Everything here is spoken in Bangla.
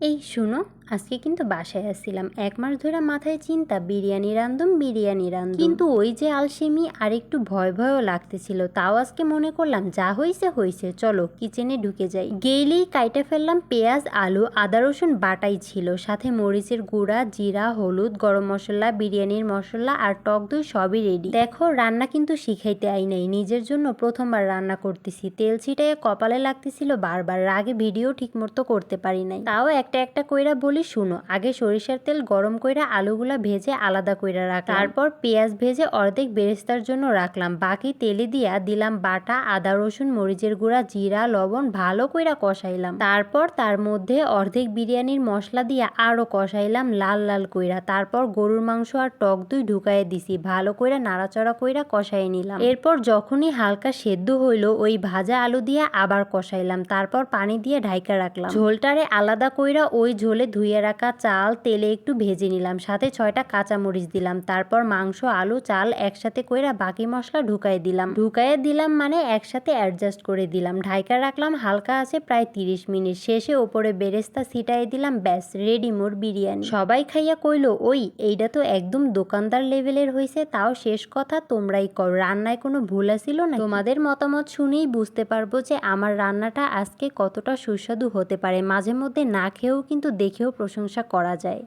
এই শুনো আজকে কিন্তু বাসায় আসছিলাম। এক মাস ধরে মাথায় চিন্তা, বিরিয়ানি রান্ধুম বিরিয়ানি রান্ধুম। কিন্তু ওই যে আলসেমি আর একটু ভয় ভয়ও লাগতেছিল। তাও আজকে মনে করলাম, যা হয়েছে হয়েছে চলো কিচেনে ঢুকে যাই। গেইলেই কাইটে ফেললাম, পেঁয়াজ, আলু, আদা, রসুন বাটাই ছিল। সাথে মরিচের গুঁড়া, জিরা, হলুদ, গরম মশলা, বিরিয়ানির মশলা আর টক দই সবই রেডি দেখো, রান্না কিন্তু শিখাইতে আই নাই। নিজের জন্য প্রথমবার রান্না করতেছি। তেল ছিটায় কপালে লাগতেছিল বারবার। রাগে ভিডিও ঠিকমতো করতে পারি নাই। তাও একটা একটা কইরা বলি শুনো, আগে সরিষার তেল গরম কইরা আলুগুলা ভেজে আলাদা কইরা রাখলাম। তারপর পেঁয়াজ ভেজে অর্ধেক বেরেস্তার জন্য রাখলাম। বাকি তেলে দিয়া দিলাম বাটা, আদা, রসুন, মরিচের গুঁড়া, জিরা, লবণ ভালো কইরা কষাইলাম। তারপর তার মধ্যে অর্ধেক বিরিয়ানির মশলা দিয়া আরও কষাইলাম লাল লাল কইরা। তারপর গরুর মাংস আর টক দই ঢুকাইয়ে দিছি, ভালো কইরা নাড়াচড়া কইরা কষাই নিলাম। এরপর যখনই হালকা সেদ্ধ হইল, ওই ভাজা আলু দিয়ে আবার কষাইলাম। তারপর পানি দিয়ে ঢাইকা রাখলাম। ঝোলটারে আলাদা কইরা ওই ঝোলে ধুয়ে রাখা চাল, তেলে একটু ভেজে নিলাম। সাথে ছয়টা কাঁচা মরিচ দিলাম। তারপর মাংস, আলু, চাল একসাথে কইরা বাকি মশলা ঢুকাই দিলাম। ঢুকাইয়ে দিলাম মানে একসাথে অ্যাডজাস্ট করে দিলাম। ঢাইকা রাখলাম, হালকা আছে প্রায় তিরিশ মিনিট। শেষে ওপরে বেরেস্তা ছিটাই দিলাম, ব্যাস রেডি মোর বিরিয়ানি। সবাই খাইয়া কইল, ওই এইটা তো একদম দোকানদার লেভেলের হয়েছে তাও শেষ কথা, তোমরাই কর। রান্নায় কোনো ভুল আছিল না তোমাদের মতামত শুনেই বুঝতে পারব যে আমার রান্নাটা আজকে কতটা সুস্বাদু হতে পারে। মাঝে মধ্যে না খেয়েও কিন্তু দেখেও প্রশংসা করা যায়।